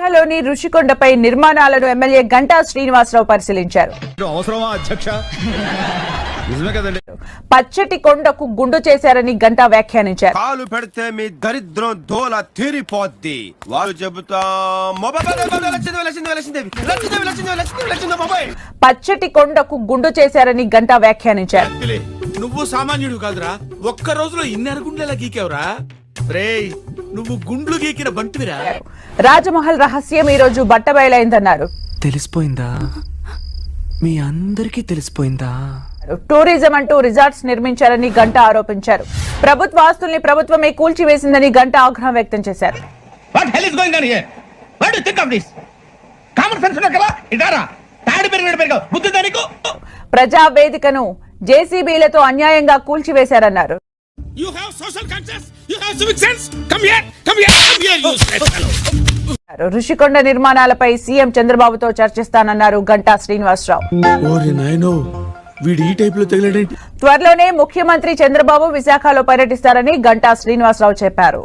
లోని రుషికొండపై నిర్మాణాలను ఎమ్మెల్యే గంటా శ్రీనివాసరావు పరిశీలించారు. పచ్చటి కొండకు గుండు చేశారని గంటా వ్యాఖ్యానించారు. కాలు పెడితే మీ దరిద్రం దోల తీరిపోద్ది. వాళ్ళు చెబుతా పచ్చటి కొండకు గుండు చేశారని గంటా వ్యాఖ్యానించారు. నువ్వు సామాన్యుడు కాదురా. ఒక్క రోజులో ఇన్ని అరుగుండేలా గీకావురా? నువ్వు గుండ్లు గీకిన బంటివిరా? రాజమహల్ రహస్యం ఈ రోజు బట్టబయలైందన్నారు. తెలిసిపోయిందా? మీ అందరికీ తెలిసిపోయిందా? టూరిజం అంటూ రిసార్ట్స్ నిర్మించారని గంటా ఆరోపించారు. ప్రభుత్వ ఆస్తుల్ని ప్రభుత్వమే కూల్చివేసిందని గంటా ఆగ్రహం వ్యక్తం చేశారు. What hell is going on here what do think of this common sense ఉన్నా కదా? ఇదారా? తాడి పెరిగినట్టు పెరిగావు. బుద్ధి దానికి? ప్రజా వేదికను జేసీబీలతో అన్యాయంగా కూల్చివేశారన్నారు. You have social conscious you have civic sense come here come here come here you Rushikonda నిర్మాణాలపై సీఎం చంద్రబాబుతో చర్చిస్తానన్నారు గంటా శ్రీనివాసరావు. ఓరి నాయనో వీడు ఈ టైప్లో తగిలాడేంటి? త్వరలోనే ముఖ్యమంత్రి చంద్రబాబు విశాఖలో పర్యటిస్తారని గంటా శ్రీనివాసరావు చెప్పారు.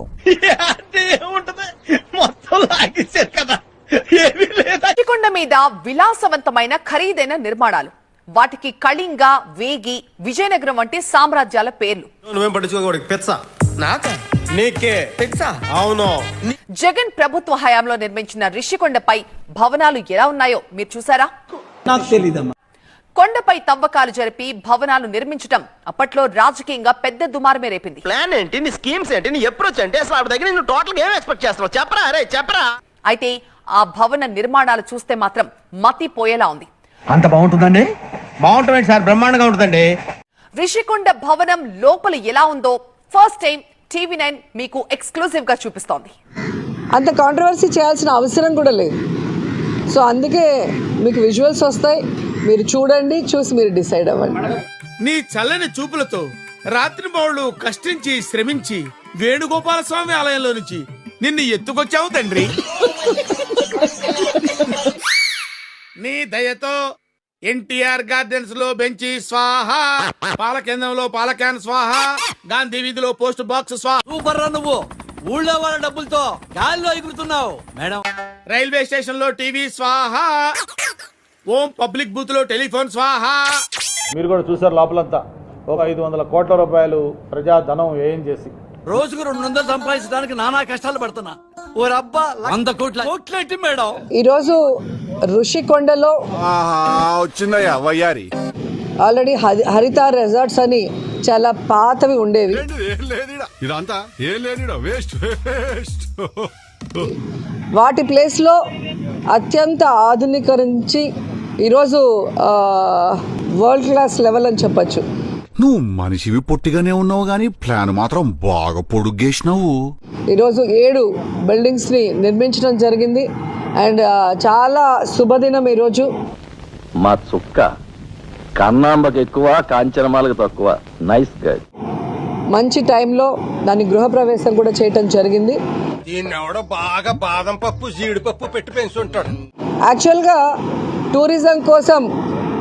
రుషికొండ మీద విలాసవంతమైన ఖరీదైన నిర్మాణాలు. వాటికి కళింగ వేగి విజయనగరం వంటి సామ్రాజ్యాల పేర్లు. నువ్వేం పట్టించుకోకూడదు పెచ్చ? నాక? నీకే? పెచ్చా? అవును. జగన్ ప్రభుత్వ హయాంలో నిర్మించిన రిషికొండపై భవనాలు ఎలా ఉన్నాయో మీరు చూసారా? నాకు తెలీదమ్మా. కొండపై తవ్వకాలు జరిపి భవనాలు నిర్మించడం అప్పట్లో రాజకీయంగా పెద్ద దుమారమే రేపింది. ప్లాన్ ఏంటి? నీ స్కీమ్స్ ఏంటి? నీ అప్రోచ్ ఏంటి? అసలు ఆవిడ దగ్గర నువ్వు టోటల్ ఏం ఎక్స్పెక్ట్ చేస్తున్నావు? చెప్పరా అరే చెప్పరా. అయితే ఆ భవన నిర్మాణాలు చూస్తే మాత్రం మతి పోయేలా ఉంది. అంత బాగుంటుందండి? బాగుంటుంది సార్ బ్రహ్మాండంగా ఉంటుందండి. రిషికొండ భవనం లోపల ఎలా ఉందో ఫస్ట్ టైం టీవీ నైన్ మీకు ఎక్స్క్లూజివ్గా చూపిస్తోంది. అంత కాంట్రవర్సీ చేయాల్సిన అవసరం కూడా లేదు. సో అందుకే మీకు విజువల్స్ వస్తాయి మీరు చూడండి చూసి మీరు డిసైడ్ అవ్వండి. నీ చల్లని చూపులతో రాత్రి బౌళ్ళు కష్టించి శ్రమించి వేణుగోపాల స్వామి ఆలయంలో నుంచి నిన్ను ఎత్తుకొచ్చావు తండ్రి. నీ దయతో ఎన్టీఆర్ గార్డెన్స్లో బెంచి స్వాహ. పాల కేంద్రంలో పాల క్యాన్ స్వాహ. గాంధీ వీధిలో పోస్ట్ బాక్స్ స్వాహ. సూపర్ రా నువ్వు. ఊళ్ళో వాళ్ళ డబ్బులతో గాల్లో ఎగురుతున్నావు. మేడం. రైల్వే స్టేషన్లో టీవీ స్వాహ. ఓం పబ్లిక్ బూత్లో టెలిఫోన్ స్వాహ. మీరు కూడా చూసారు లోపలంతా. ఒక ఐదు వందల కోట్ల రూపాయలు ప్రజాధనం వ్యయం చేసి. రోజుకు రెండు వందలు సంపాదించడానికి నానా కష్టాలు పడుతున్నా. ఓ రబ్బా వంద కోట్ల. కోట్లేంటి మేడం? ఈరోజు ఋషికొండలో వచ్చిందయ్యా వయ్యారి. ఆల్రెడీ హరి- హరిత రెసార్ట్స్ అని చాలా పాతవి ఉండేవి. ఇదంతా లేనిడా వేస్ట్ వేస్ట్. వాటి ప్లేస్లో అత్యంత ఆధునీకరించి ఈరోజు వరల్డ్ క్లాస్ లెవెల్ అని చెప్పొచ్చు. నువ్వు మనిషివి పొట్టిగానే ఉన్నావు గాని ప్లాన్ మాత్రం బాగా పొడుగేసినావు ఈరోజు ఏడు బిల్డింగ్స్ని నిర్మించడం జరిగింది. అండ్ చాలా శుభదినం ఈరోజు. మా చుక్క. కన్నాంబకి ఎక్కువ కాంచనమాలకు తక్కువ. నైస్ గైడ్ మంచి టైంలో దాని గృహప్రవేశం కూడా చేయటం జరిగింది. దీన్ని ఎవడో బాగా బాదం పప్పు జీడిపప్పు పెట్టి పెంచుంటాడు. యాక్చువల్గా టూరిజం కోసం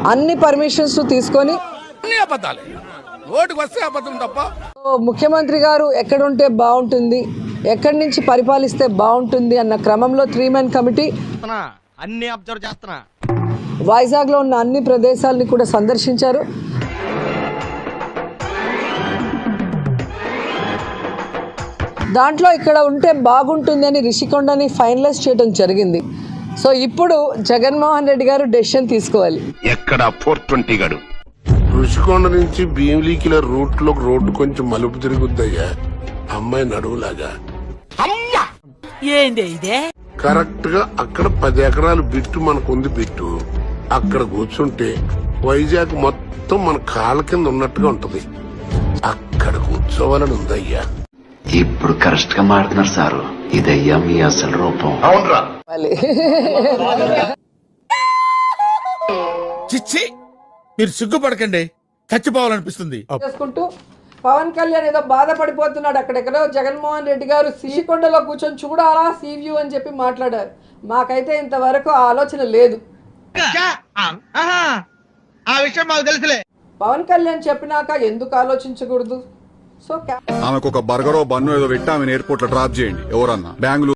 అన్ని పర్మిషన్స్ తీసుకొని అన్ని అబద్ధాలే. ఓటుకు వస్తే అబద్ధం తప్ప. ముఖ్యమంత్రి గారు ఎక్కడుంటే బాగుంటుంది. ఎక్కడి నుంచి పరిపాలిస్తే బాగుంటుంది అన్న క్రమంలో త్రీ మెన్ కమిటీ అన్ని అబ్జర్వ్ చేస్తున్నా. వైజాగ్లో ఉన్న అన్ని ప్రదేశాలని కూడా సందర్శించారు. దాంట్లో ఇక్కడ ఉంటే బాగుంటుంది అని రిషికొండని ఫైనలైజ్ చేయడం జరిగింది. సో ఇప్పుడు జగన్మోహన్ రెడ్డి గారు డెసిషన్ తీసుకోవాలి. ఎక్కడ ఫోర్ ట్వంటీ గడు. ఋషికొండ నుంచి భీమిలీకిల రూట్లో రోడ్డు కొంచెం మలుపు తిరుగుద్దయ్యా. అమ్మాయి నడువులాగా. ఏంది ఇదే? కరెక్ట్గా అక్కడ పది ఎకరాలు బిట్టు మనకు ఉంది బిట్టు. అక్కడ కూర్చుంటే వైజాగ్ మొత్తం మన కాళ్ళ కింద ఉన్నట్టుగా ఉంటది. అక్కడ కూర్చోవాలని ఉందయ్యా. ఇప్పుడు కరెక్ట్గా మాడుతున్నారు సారు. ఇదయ్యా మీ అసలు రూపం. అవునరావాలి. చిచ్చి మీరు సిగ్గుపడకండి. చచ్చిపోవాలనిపిస్తుంది. చేసుకుంటూ పవన్ కళ్యాణ్ ఏదో బాధపడిపోతున్నాడు. అక్కడెక్కడో జగన్మోహన్ రెడ్డి గారు శ్రీకొండలో కూర్చొని చూడాలా సీ వ్యూ అని చెప్పి మాట్లాడారు. మాకైతే ఇంతవరకు ఆ ఆలోచన లేదు. ఆ విషయం మాకు తెలుసులే. పవన్ కళ్యాణ్ చెప్పినాక ఎందుకు ఆలోచించకూడదు? సో ఆమెకు ఒక బర్గరో బన్ను ఏదో పెట్టి ఆమెను ఎయిర్పోర్ట్లో డ్రాప్ చేయండి ఎవరన్నా. బెంగళూరు